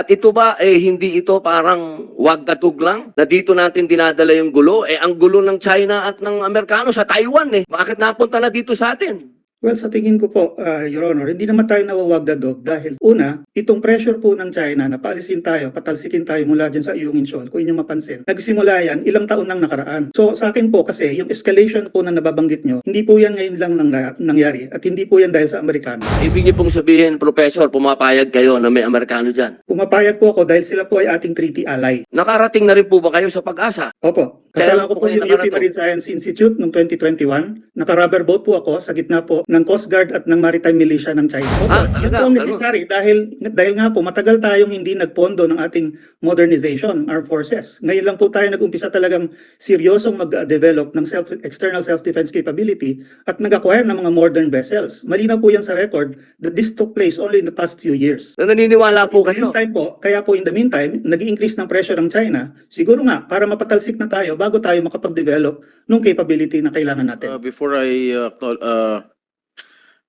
At ito ba, eh, hindi ito parang wag katug lang na dito natin dinadala yung gulo? Eh, ang gulo ng China at ng Amerikano sa Taiwan eh. Bakit napunta na dito sa atin? Well, sa tingin ko po, uh, Your Honor, hindi naman tayo nawawagdadog dahil una, itong pressure po ng China na paalisin tayo, patalsikin tayo mula dyan sa Iyong Incheon, kung inyo mapansin, nagsimula yan ilang taon nang nakaraan. So sa akin po kasi, yung escalation po na nababanggit nyo, hindi po yan ngayon lang nang, nangyari at hindi po yan dahil sa Amerikano. Ibig niyo pong sabihin, Professor, pumapayag kayo na may Amerikano dyan. Pumapayag po ako dahil sila po ay ating treaty ally. Nakarating na rin po ba kayo sa pag-asa? Opo. Kasama ko po yung UP nakarating? Marine Science Institute noong 2021. Naka-rubber boat po ako sa gitna po ng Coast Guard at ng Maritime Militia ng China. Opo, Ah, yun po ang necessary dahil, dahil nga po matagal tayong hindi nagpondo ng ating modernization, our forces. Ngayon lang po tayo nag-umpisa talagang seryosong mag-develop ng self, external self-defense capability at nag-acquire ng mga modern vessels. Malinaw po yan sa record that this took place only in the past few years. Na naniniwala po In the kayo? meantime po, kaya po in the meantime, nag increase ng pressure ng China. Siguro nga, para mapatalsik na tayo bago tayo makapag-develop ng capability na kailangan natin. Uh, before I, uh, uh,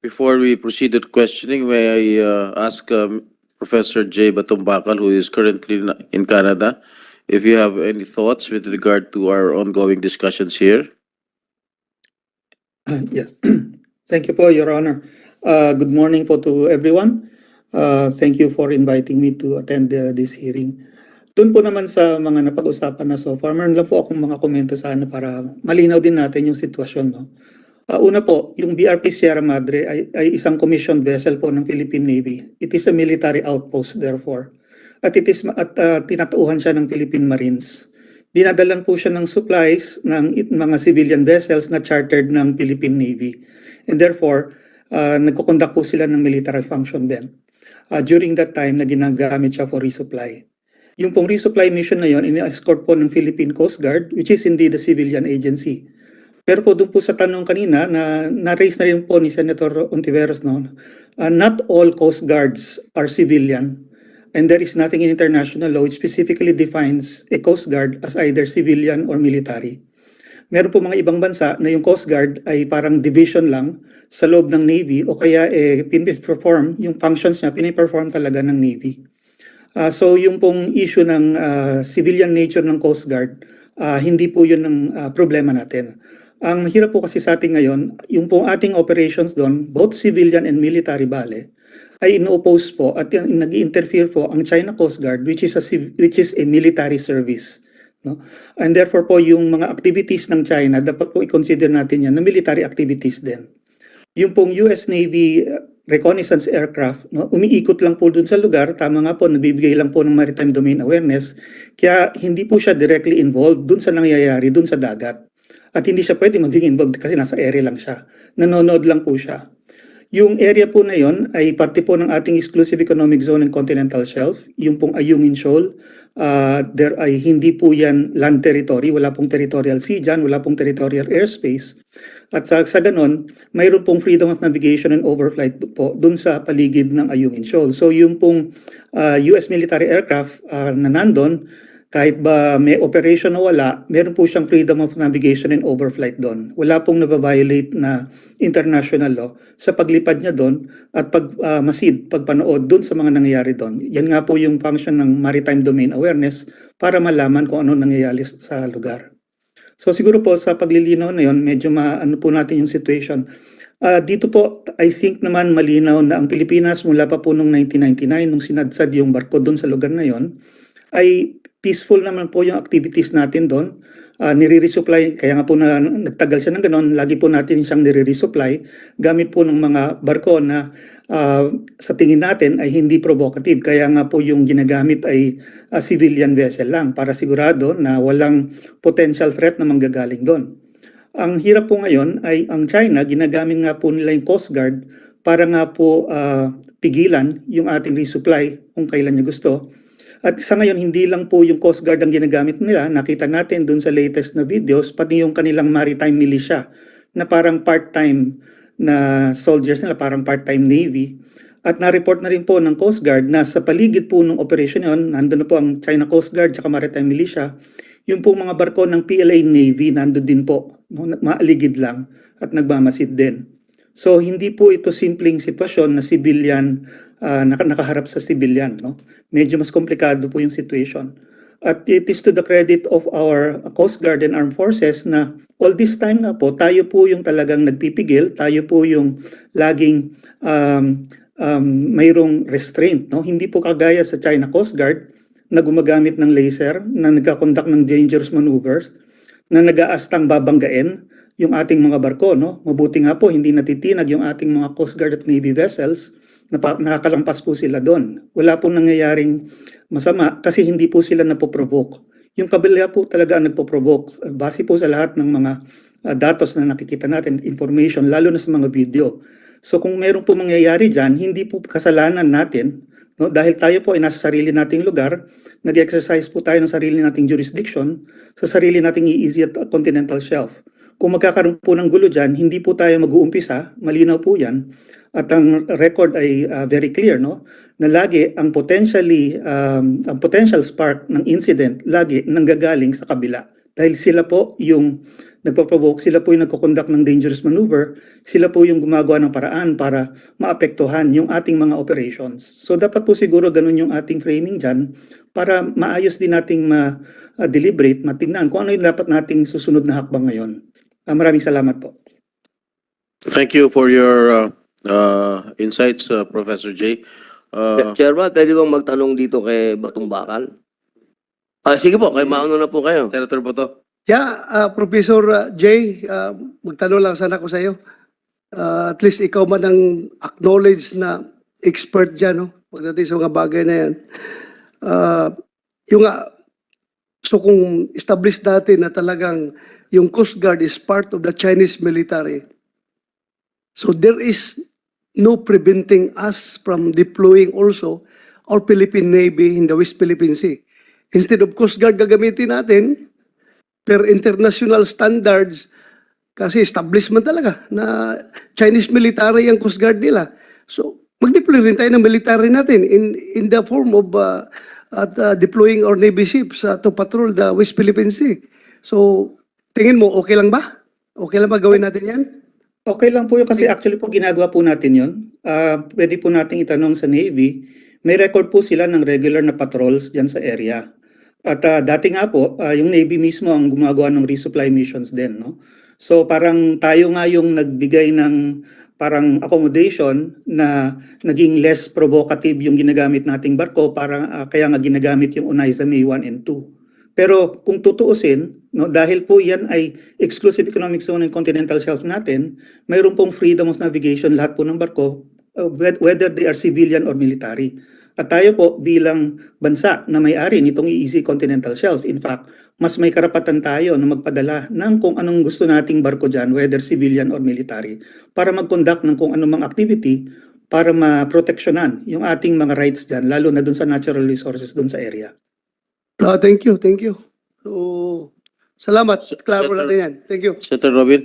before we proceed with questioning, may I, uh, ask, um, Professor Jay Batumbakal, who is currently in Canada, if you have any thoughts with regard to our ongoing discussions here? Yes. Thank you po, Your Honor. Uh, good morning po to everyone. Uh, thank you for inviting me to attend uh, this hearing. Doon po naman sa mga napag-usapan na so far, meron lang po akong mga komento sana para malinaw din natin yung sitwasyon. No? Uh, una po, yung BRP Sierra Madre ay, ay isang commissioned vessel po ng Philippine Navy. It is a military outpost therefore. At it is at uh, tinatauhan siya ng Philippine Marines. Dinadalan po siya ng supplies ng mga civilian vessels na chartered ng Philippine Navy. And therefore, uh, nagkukondak po sila ng military function din. Uh, during that time na ginagamit siya for resupply. Yung pong resupply mission na yon, ini-escort po ng Philippine Coast Guard, which is indeed a civilian agency. Pero po doon po sa tanong kanina, na na-raise na rin po ni Senator Ontiveros noon, uh, not all Coast Guards are civilian. And there is nothing in international law which specifically defines a Coast Guard as either civilian or military. Meron po mga ibang bansa na yung Coast Guard ay parang division lang sa loob ng Navy o kaya eh, perform yung functions niya, piniperform talaga ng Navy. Ah, so yung pong issue ng ah, civilian nature ng Coast Guard, ah, hindi po yun ang ah, problema natin. Ang hirap po kasi sa atin ngayon, yung pong ating operations doon, both civilian and military bale, ay ino-oppose po at nag-interfere po ang China Coast Guard which is a which is a military service no? And therefore po yung mga activities ng China dapat po i-consider natin yan na military activities din. Yung pong US Navy uh, reconnaissance aircraft no? Umiikot lang po dun sa lugar tama nga po nagbibigay lang po ng maritime domain awareness kaya hindi po siya directly involved dun sa nangyayari dun sa dagat at hindi siya pwede maging involved kasi nasa area lang siya nanonood lang po siya yung area po na yon ay parte po ng ating exclusive economic zone and continental shelf. Yung pong Ayungin Shoal, uh, there ay hindi po yan land territory, wala pong territorial sea dyan, wala pong territorial airspace. At sa, sa ganon, mayroon pong freedom of navigation and overflight po dun sa paligid ng Ayungin Shoal. So yung pong uh, US military aircraft uh, na nandun, kahit ba may operation o wala, meron po siyang freedom of navigation and overflight doon. Wala pong nag-violate na international law sa paglipad niya doon at pag ah, masid, pagpanood doon sa mga nangyayari doon. Yan nga po yung function ng maritime domain awareness para malaman kung ano nangyayari sa lugar. So siguro po sa paglilinaw na yon, medyo maano po natin yung situation. Ah, dito po, I think naman malinaw na ang Pilipinas mula pa po noong 1999, nung sinadsad yung barko doon sa lugar na yon, ay peaceful naman po yung activities natin doon. Uh, nire-resupply, kaya nga po na nagtagal siya ng ganon, lagi po natin siyang nire-resupply gamit po ng mga barko na ah, sa tingin natin ay hindi provocative. Kaya nga po yung ginagamit ay ah, civilian vessel lang para sigurado na walang potential threat na manggagaling doon. Ang hirap po ngayon ay ang China, ginagamit nga po nila yung Coast Guard para nga po ah, pigilan yung ating resupply kung kailan niya gusto. At sa ngayon, hindi lang po yung Coast Guard ang ginagamit nila. Nakita natin dun sa latest na videos, pati yung kanilang maritime militia na parang part-time na soldiers nila, parang part-time Navy. At na-report na rin po ng Coast Guard na sa paligid po ng operation yon, nandun na po ang China Coast Guard at Maritime Militia, yung po mga barko ng PLA Navy, nandun din po, maaligid lang at nagmamasid din. So hindi po ito simpleng sitwasyon na civilian ah, naka- nakaharap sa civilian, no? Medyo mas komplikado po yung situation. At it is to the credit of our Coast Guard and Armed Forces na all this time nga po, tayo po yung talagang nagpipigil, tayo po yung laging um, um, mayroong restraint. No? Hindi po kagaya sa China Coast Guard na gumagamit ng laser, na nagkakondak ng dangerous maneuvers, na nag-aastang babanggain yung ating mga barko. No? Mabuti nga po, hindi natitinag yung ating mga Coast Guard at Navy vessels, napa, nakakalampas po sila doon. Wala pong nangyayaring masama kasi hindi po sila napoprovoke. Yung kabila po talaga ang nagpo-provoke base po sa lahat ng mga uh, datos na nakikita natin, information, lalo na sa mga video. So kung meron po mangyayari dyan, hindi po kasalanan natin, no? dahil tayo po ay nasa sarili nating lugar, nag-exercise po tayo ng sarili nating jurisdiction sa sarili nating easy at continental shelf. Kung magkakaroon po ng gulo dyan, hindi po tayo mag-uumpisa, malinaw po yan, at ang record ay uh, very clear, no? na lagi ang potentially um, ang potential spark ng incident lagi nanggagaling sa kabila dahil sila po yung nagpo-provoke, sila po yung nagko-conduct ng dangerous maneuver, sila po yung gumagawa ng paraan para maapektuhan yung ating mga operations. So dapat po siguro ganun yung ating framing dyan para maayos din nating ma-deliberate, matingnan kung ano yung dapat nating susunod na hakbang ngayon. Ah, maraming salamat po. Thank you for your uh, uh, insights, uh, Professor J. Uh, Chairman, pwede bang magtanong dito kay Batong Bakal? Ah, sige po, kay mauna na po kayo. Senator Boto. Yeah, uh, Professor uh, Jay, uh, magtanong lang sana ako sa iyo. Uh, at least ikaw man ang acknowledge na expert dyan, no? Pagdating sa mga bagay na yan. Uh, yung nga, so kung establish natin na talagang yung Coast Guard is part of the Chinese military, so there is no preventing us from deploying also our Philippine Navy in the West Philippine Sea. Instead of Coast Guard gagamitin natin, per international standards, kasi establishment talaga na Chinese military ang Coast Guard nila. So, mag-deploy rin tayo ng military natin in in the form of uh, at uh, deploying our Navy ships uh, to patrol the West Philippine Sea. So, tingin mo, okay lang ba? Okay lang ba gawin natin yan? Okay lang po yun kasi actually po ginagawa po natin yun. Ah, pwede po nating itanong sa Navy. May record po sila ng regular na patrols dyan sa area. At ah, dati nga po, ah, yung Navy mismo ang gumagawa ng resupply missions din. No? So parang tayo nga yung nagbigay ng parang accommodation na naging less provocative yung ginagamit nating barko para ah, kaya nga ginagamit yung Onaiza May 1 and 2. Pero kung tutuusin, no, dahil po yan ay exclusive economic zone and continental shelf natin, mayroon pong freedom of navigation lahat po ng barko, uh, whe- whether they are civilian or military. At tayo po bilang bansa na may-ari nitong EEZ Continental Shelf, in fact, mas may karapatan tayo na magpadala ng kung anong gusto nating barko dyan, whether civilian or military, para mag-conduct ng kung anumang activity para ma-proteksyonan yung ating mga rights dyan, lalo na dun sa natural resources dun sa area. Ah, thank you, thank you. So, salamat. Klaro Senator- natin yan. Thank you. Senator Robin.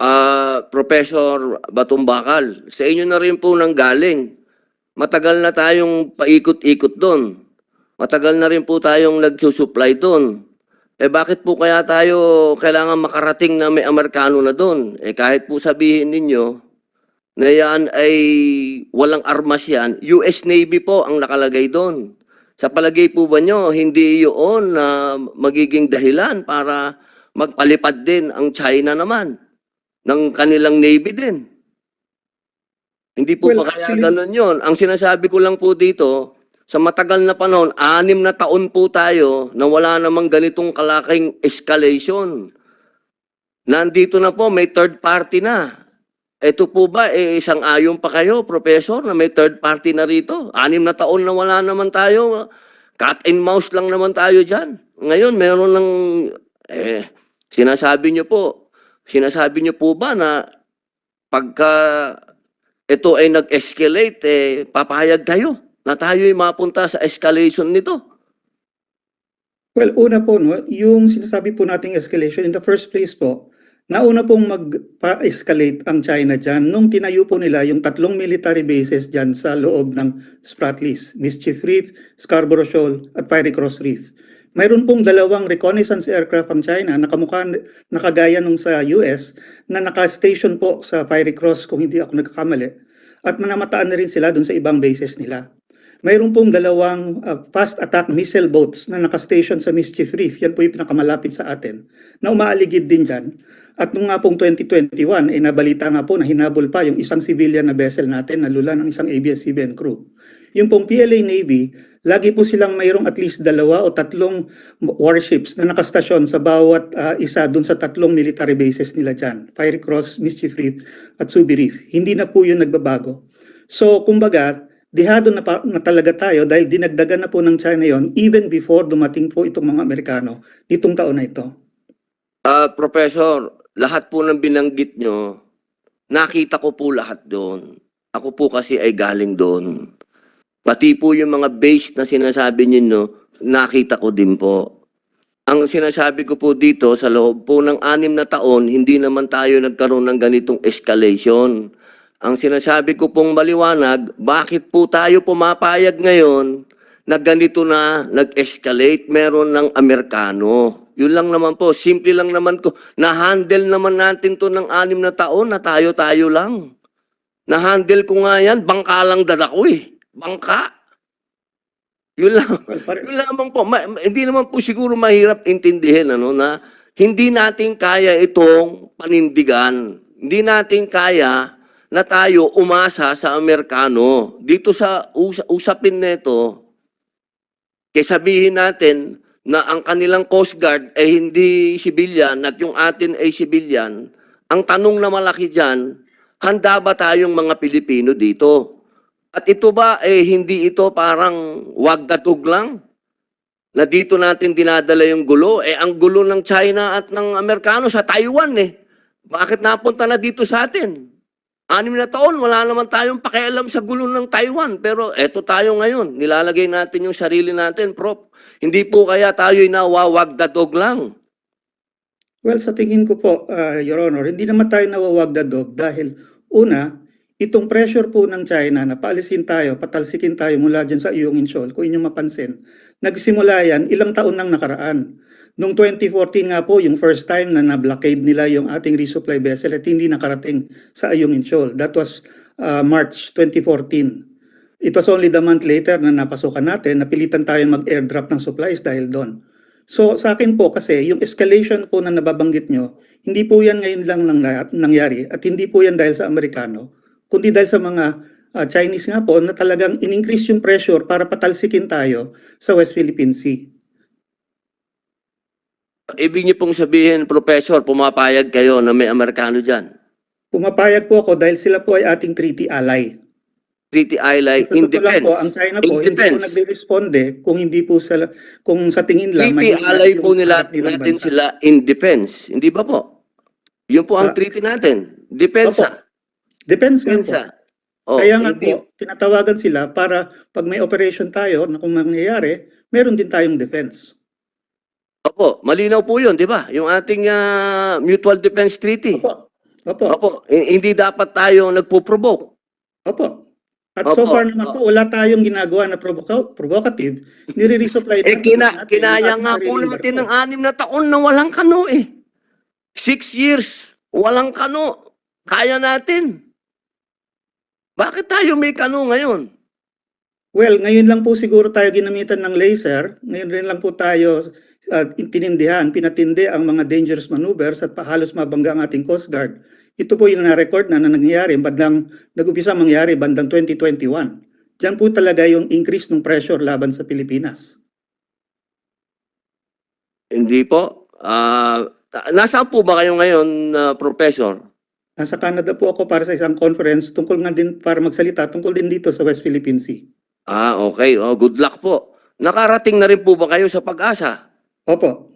Ah, Professor Batong Bakal, sa inyo na rin po nang galing. Matagal na tayong paikot-ikot doon. Matagal na rin po tayong nagsusupply doon. Eh bakit po kaya tayo kailangan makarating na may Amerikano na doon? Eh kahit po sabihin ninyo na yan ay walang armas yan, US Navy po ang nakalagay doon. Sa palagay po ba nyo, hindi yun na magiging dahilan para magpalipad din ang China naman ng kanilang Navy din? Hindi po Well, ba kaya actually- ganun yun? Ang sinasabi ko lang po dito, sa matagal na panahon, anim na taon po tayo na wala namang ganitong kalaking escalation. Nandito na po, may third party na. Ito po ba, eh, isang ayon pa kayo, Professor, na may third party na rito? Anim na taon na wala naman tayo. Cat and mouse lang naman tayo dyan. Ngayon, meron ng, eh, sinasabi nyo po, sinasabi nyo po ba na pagka ito ay nag-escalate, eh, papayag kayo na tayo'y mapunta sa escalation nito? Well, una po, no, yung sinasabi po nating escalation, in the first place po, nauna pong mag-escalate ang China dyan nung tinayo po nila yung tatlong military bases dyan sa loob ng Spratlys, Mischief Reef, Scarborough Shoal, at Fiery Cross Reef. mayroon pong dalawang reconnaissance aircraft ang China na kamukha, nakagaya nung sa US na naka-station po sa Fiery Cross kung hindi ako nagkakamali. At manamataan na rin sila dun sa ibang bases nila. Mayroon pong dalawang uh, fast attack missile boats na naka-station sa Mischief Reef. Yan po yung pinakamalapit sa atin na umaaligid din dyan. At nung nga pong 2021, eh, nabalita nga po na hinabol pa yung isang civilian na vessel natin na lula ng isang ABS-CBN crew. Yung pong PLA Navy, lagi po silang mayroong at least dalawa o tatlong warships na nakastasyon sa bawat ah, isa dun sa tatlong military bases nila dyan. Fiery Cross, Mischief Reef at Subi Reef. Hindi na po yun nagbabago. So, kumbaga, dihado na, pa, na talaga tayo dahil dinagdagan na po ng China yon even before dumating po itong mga Amerikano nitong taon na ito. Ah, Professor, lahat po ng binanggit nyo, nakita ko po lahat doon. Ako po kasi ay galing doon. Pati po yung mga base na sinasabi ninyo, nakita ko din po. Ang sinasabi ko po dito, sa loob po ng anim na taon, hindi naman tayo nagkaroon ng ganitong escalation. Ang sinasabi ko pong maliwanag, bakit po tayo pumapayag ngayon na ganito na nag-escalate meron ng Amerikano? Yun lang naman po, simple lang naman ko. Na-handle naman natin to ng anim na taon na tayo-tayo lang. Na-handle ko nga yan, bangka lang dala ko eh. Bangka. Yun lang. Yun lamang po. Ma- hindi naman po siguro mahirap intindihin ano, na hindi natin kaya itong panindigan. Hindi natin kaya na tayo umasa sa Amerikano. Dito sa us- usapin nito, kaya sabihin natin na ang kanilang Coast Guard ay hindi civilian at yung atin ay civilian, ang tanong na malaki dyan, handa ba tayong mga Pilipino dito? At ito ba, eh, hindi ito parang wagdatog lang? Na dito natin dinadala yung gulo? Eh, ang gulo ng China at ng Amerikano sa Taiwan eh. Bakit napunta na dito sa atin? Anim na taon, wala naman tayong pakialam sa gulo ng Taiwan. Pero eto tayo ngayon, nilalagay natin yung sarili natin, Prof. Hindi po kaya tayo'y nawawagdatog lang. Well, sa tingin ko po, uh, Your Honor, hindi naman tayo nawawagdadog dahil una, itong pressure po ng China na paalisin tayo, patalsikin tayo mula dyan sa iyong insol, kung inyong mapansin, nagsimula yan ilang taon nang nakaraan. Noong 2014 nga po, yung first time na na-blockade nila yung ating resupply vessel at hindi nakarating sa Ayong Inchol. That was uh, March 2014. It was only the month later na napasukan natin, napilitan tayo mag-airdrop ng supplies dahil doon. So sa akin po kasi yung escalation po na nababanggit nyo, hindi po yan ngayon lang nang, nangyari at hindi po yan dahil sa Amerikano, kundi dahil sa mga uh, Chinese nga po na talagang in-increase yung pressure para patalsikin tayo sa West Philippine Sea. Ibig niyo pong sabihin, Professor, pumapayag kayo na may Amerikano dyan. Pumapayag po ako dahil sila po ay ating treaty ally. Treaty Ally Sa in defense. po, ang China po In hindi po nagre-responde kung hindi po sa kung sa tingin lang Treaty Ally po nila, natin bansa. sila in defense. Hindi ba po? Yun po ang Ah. treaty natin. Depensa. Depends nga po. Depensa. Oh, Kaya nga hindi- po, tinatawagan sila para pag may operation tayo na kung mangyayari, meron din tayong defense. Opo, malinaw po yun, di ba? Yung ating ah, Mutual Defense Treaty. Opo. Opo. Opo, hi- hindi dapat tayo nagpo-provoke. Opo. At so Opo. far naman po, wala tayong ginagawa na provoca- provocative. Nire-resupply Eh, natin kina, natin kinaya yung nga po natin ng anim na taon na walang kano eh. Six years, walang kano. Kaya natin. Bakit tayo may kano ngayon? Well, ngayon lang po siguro tayo ginamitan ng laser. Ngayon rin lang po tayo uh, tinindihan, pinatindi ang mga dangerous maneuvers at pahalos mabangga ang ating Coast Guard. Ito po yung na-record na, na nangyayari, bandang, nag-umpisa mangyari bandang 2021. Diyan po talaga yung increase ng pressure laban sa Pilipinas. Hindi po. Ta- nasaan po ba kayo ngayon, ah, Professor? Nasa Canada po ako para sa isang conference tungkol nga din para magsalita tungkol din dito sa West Philippine Sea. Ah, okay. Oh, good luck po. Nakarating na rin po ba kayo sa pag-asa? Opo.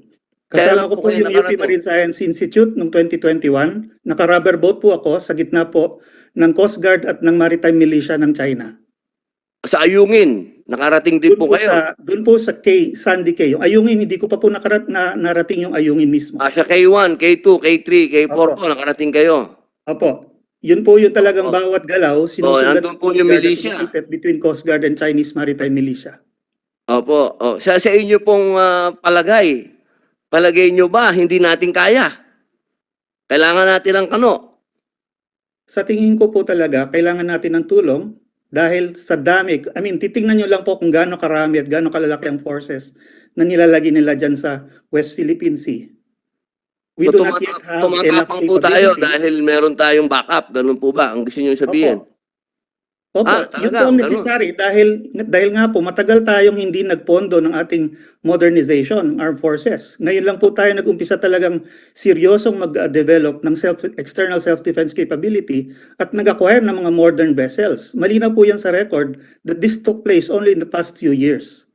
Kasama ko po po yung UP? Marine Science Institute noong 2021. Naka-rubber boat po ako sa gitna po ng Coast Guard at ng Maritime Militia ng China. Sa Ayungin, nakarating din Doon po po, kayo. sa, doon po sa K, Sandy K. Yung Ayungin, hindi ko pa po nakarat, na, narating yung Ayungin mismo. Ah, sa K1, K2, K3, K4 Opo. po, nakarating kayo. Opo. Yun po yung talagang Opo. bawat galaw. sinusundan nandun ng po yung militia. between Coast Guard and Chinese Maritime Militia. Opo. O, sa, sa inyo pong ah, palagay, palagay nyo ba hindi natin kaya? Kailangan natin ng kano. Sa tingin ko po talaga, kailangan natin ng tulong dahil sa dami, I mean, titingnan nyo lang po kung gaano karami at gaano kalalaki ang forces na nilalagay nila dyan sa West Philippine Sea. We So, do not tumata- yet have tumatapang po tayo dahil meron tayong backup. Ganun po ba? Ang gusto nyo sabihin? Opo, Ah, yun talaga, po ang ganun. necessary dahil dahil nga po matagal tayong hindi nagpondo ng ating modernization, armed forces. Ngayon lang po tayo nag-umpisa talagang seryosong mag-develop ng self external self-defense capability at nag-acquire ng mga modern vessels. Malinaw po yan sa record that this took place only in the past few years.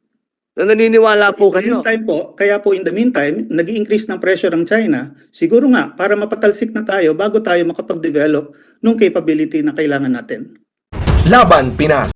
Na naniniwala po In the kayo. meantime po, kaya po in the meantime, nag increase ng pressure ng China, siguro nga para mapatalsik na tayo bago tayo makapag-develop ng capability na kailangan natin. Laban Pinas.